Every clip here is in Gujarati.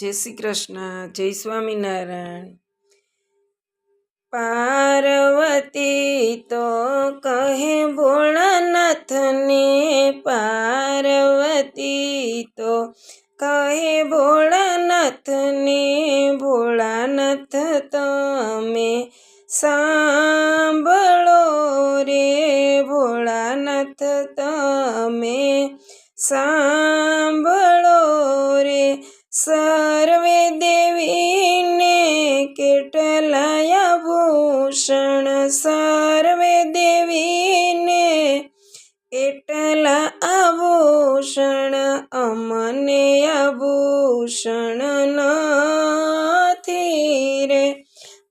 જય શ્રી કૃષ્ણ જય સ્વામિનારાયણ. પાર્વતી તો કહે ભોળાનાથને પાર્વતી તો કહે ભોળાનાથ આભૂષણ નથી રે.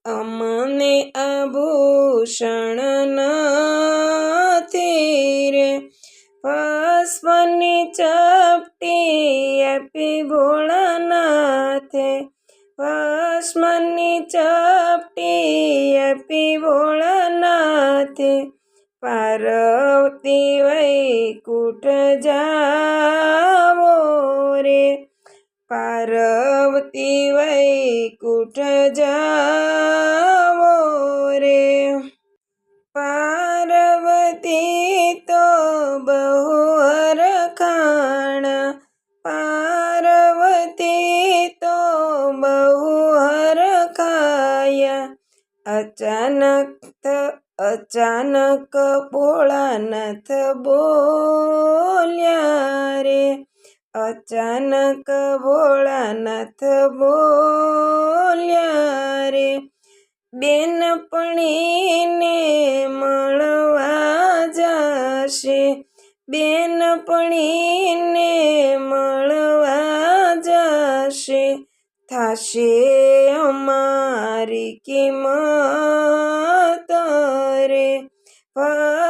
અમને આભૂષણ નથી રે. ભસ્મની ચપટી આપી ભોળાનાથે. ભસ્મની ચપટી આપી ભોળાનાથે. પાર્વતી વૈકુટ જાવો રે. પાર્વતી વૈકુંઠ જાવો રે. પાર્વતી તો બહુ હરખાણ. પાર્વતી તો બહુ હરખાયા. અચાનક અચાનક ભોળાનાથ બોલ્યા રે. અચાનક ભોળાનાથ બોલ્યા રે બેનપણીને મળવા જશે. બેનપણીને મળવા જશે. થશે અમારી કિંમત રે.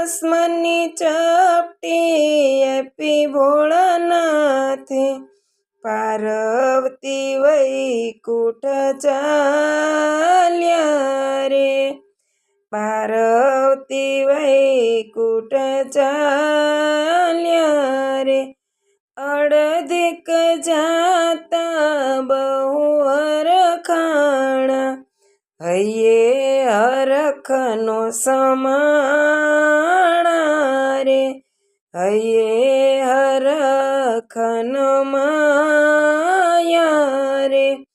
ભસ્મની ચપટી આપી ભોળાનાથે પાર્વતી વૈકુંઠ ચાલ્યા રે. પાર્વતી વૈકુંઠ ચાલ્યા રે. અડધિક જાતા બહુ અરખાણા, હૈયે અરખનો સમા હૈયે હરખનો માયા રે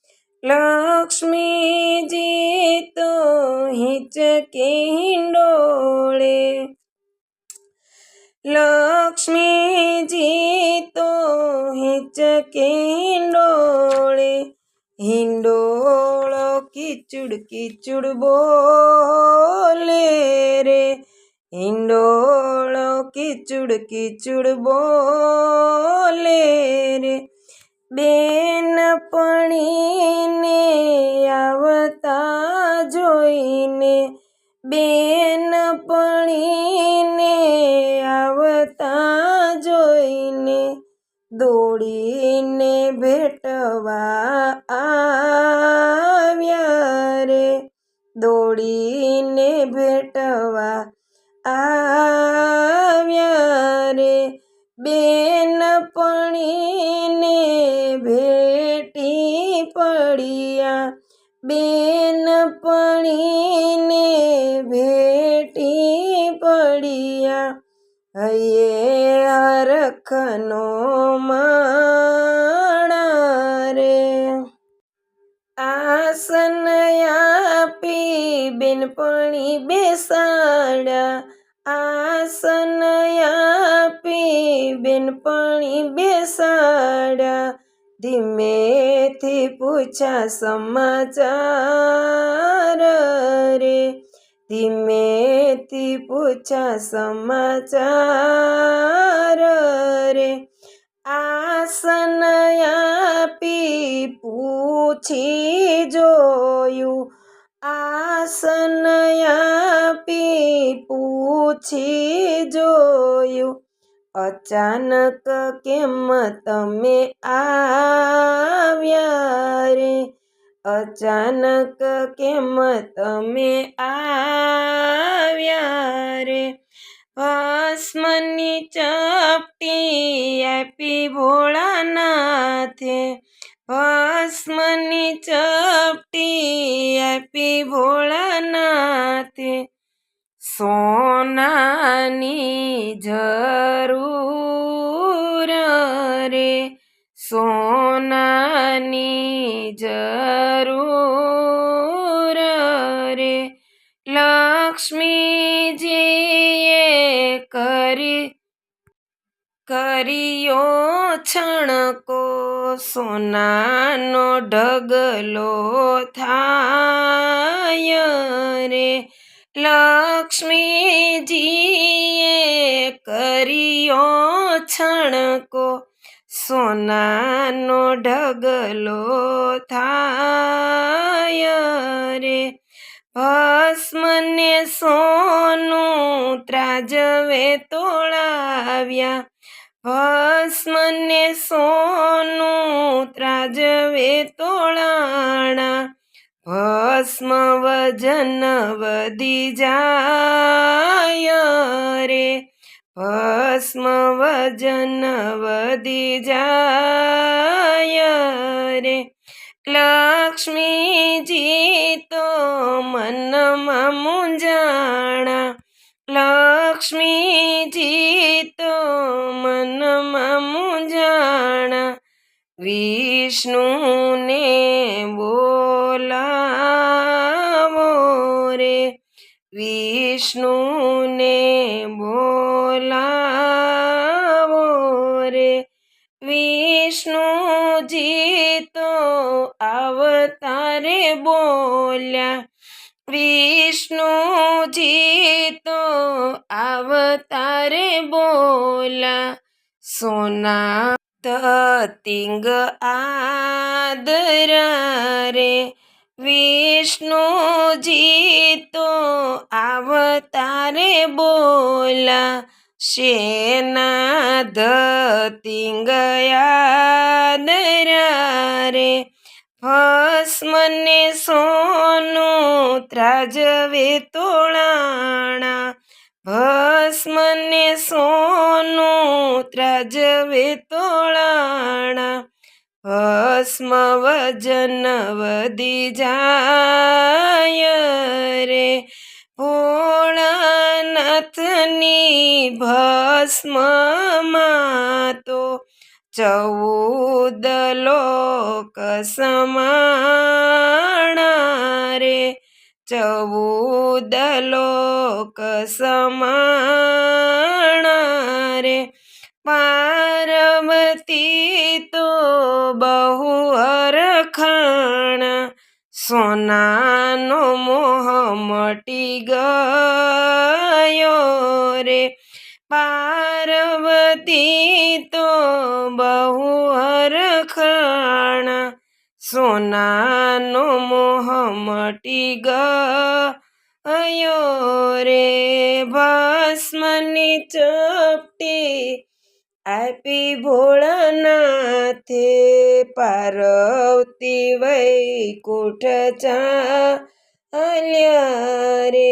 લક્ષ્મીજી તો હિંચકે હિંડોળે લક્ષ્મીજી તો હિંચકે હિંડોળે હિંડોળો કિચુડ કિચુડ બોલે રે. હિંડોળો કિચુડ કિચુડ બોલે રે. બેનપણીને આવતા જોઈને બેનપણીને આવતા જોઈને, દોડીને ભેટવા આવ્યા રે. દોડીને ભેટવા આવ્યા રે બેનપણીને ભેટી પડ્યા. બેનપણીને ભેટી પડ્યા. હૈયે હરખનો માણા આસન આપી બેનપણી બેસાડા આસન આપી બેનપણી બેસાડા ધીમેથી પૂછા સમાચાર રે ધીમેથી પૂછા સમાચાર રે આસન આપી પૂછી જોયું આસન આપી પૂછી જોયું, અચાનક કેમ તમે આવ્યા રે? અચાનક કેમ તમે આવ્યા સોનાની જરૂર રે સોનાની જરૂર રે. લક્ષ્મીજીએ કરી કર્યો છણકો સોનાનો ઢગલો થાય રે. લક્ષ્મીજીએ કર્યો છણકો, સોનાનો ઢગલો થાય રે. ભસ્મને સોનું ત્રાજવે તોળાવ્યા. ભસ્મને સોનું ત્રાજવે તોળાણા. ભસ્મ વજન વધી જાય રે ભસ્મ વજન વધી જાય રે લક્ષ્મીજી તો મનમાં મુંજાણા લક્ષ્મીજી તો મનમાં મુંજાણા વિષ્ણુને બોલાવો રે વિષ્ણુને બોલાવો રે વિષ્ણુજી તો અવતારે બોલ્યા વિષ્ણુજી તો અવતારે બોલા સોના તિંગ આદરા રે વિષ્ણુજી તો આવતારે બોલા શેના ધતિંગયા રે ભસ્મને સોનું ત્રાજવે તોળાણા, ભસ્મને સોનું ત્રાજવે તોળાણા ભસ્મ વજન વધી જાય રે. ભોળાનાથની ભસ્મમાં તો ચૌદ લોક સમાણા રે. ચૌદ લોક સમાણા રે. પાર્વતી તો બહુ હરખાણા. સોનાનો મોહ મટી ગયો રે. પાર્વતી તો બહુ હરખાણા. સોનાનો મોહ મટી ગયો રે. ભસ્મની ચપટી આપી ભોળાનાથે પાર્વતી વૈકુંઠ ચાલ્યા રે